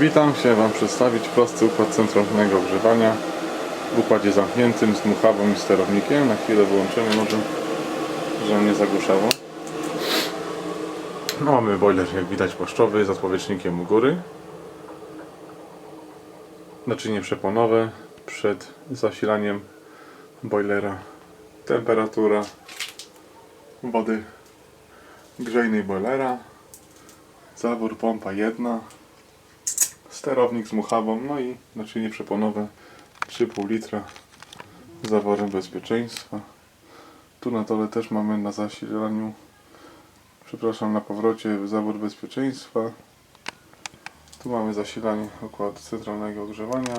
Witam, chciałem Wam przedstawić prosty układ centralnego ogrzewania w układzie zamkniętym z dmuchawą i sterownikiem. Na chwilę wyłączymy może, żeby nie zagłuszało. No, mamy boiler jak widać płaszczowy z odpowietrznikiem u góry. Naczynie przeponowe przed zasilaniem boilera. Temperatura wody grzejnej boilera. Zawór pompa jedna sterownik z muchawą, no i naczynie przeponowe 3,5 litra zaworem bezpieczeństwa. Tu na dole też mamy na zasilaniu, przepraszam, na powrocie zawór bezpieczeństwa. Tu mamy zasilanie układu centralnego ogrzewania.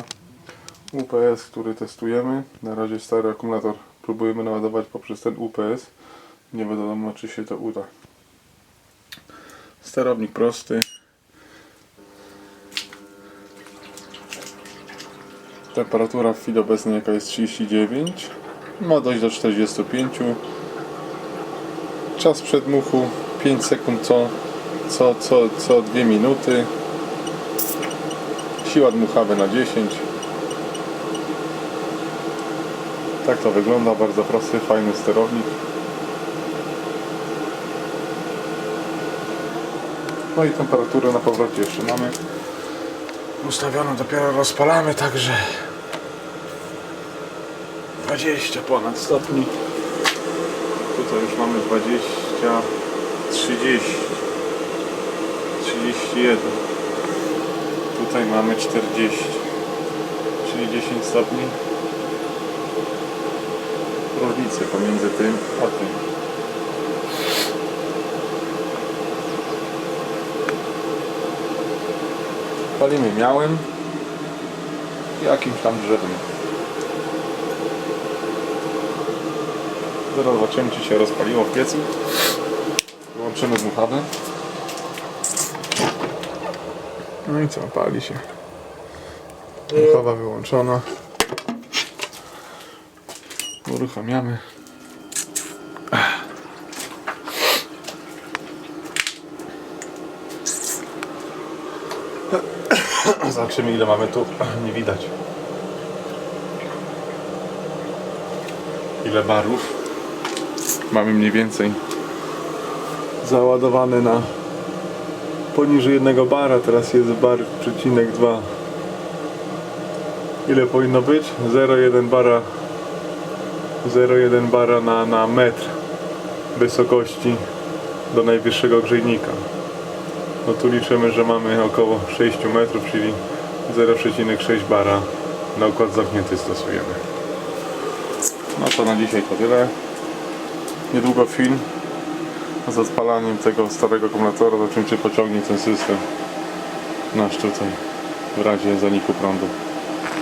UPS, który testujemy. Na razie stary akumulator próbujemy naładować poprzez ten UPS. Nie wiadomo, czy się to uda. Sterownik prosty. Temperatura w chwili obecnej jaka jest 39. Ma dojść do 45. Czas przedmuchu 5 sekund co, co, co, co 2 minuty. Siła dmuchawy na 10. Tak to wygląda, bardzo prosty, fajny sterownik. No i temperaturę na powrocie jeszcze mamy ustawioną, dopiero rozpalamy, także 20 ponad stopni. Tutaj już mamy 20, 30, 31. Tutaj mamy 40, czyli 10 stopni różnicy pomiędzy tym a tym. Palimy miałem jakimś tam drzewem. Zaraz zobaczymy czy się rozpaliło w piecu. Wyłączymy dmuchawę. No i co, pali się. Dmuchawa wyłączona. Uruchamiamy. Zobaczymy ile mamy tu. Nie widać. Ile barów. Mamy mniej więcej załadowane na poniżej jednego bara. Teraz jest bar przecinek 2. Ile powinno być? 0,1 bara 0,1 bara na, na metr wysokości do najwyższego grzejnika. No tu liczymy, że mamy około 6 metrów, czyli 0,6 bara na układ zamknięty stosujemy. No to na dzisiaj to tyle. Niedługo film z odpalaniem tego starego akumulatora, zobaczymy czy pociągnie ten system nasz tutaj w razie zaniku prądu.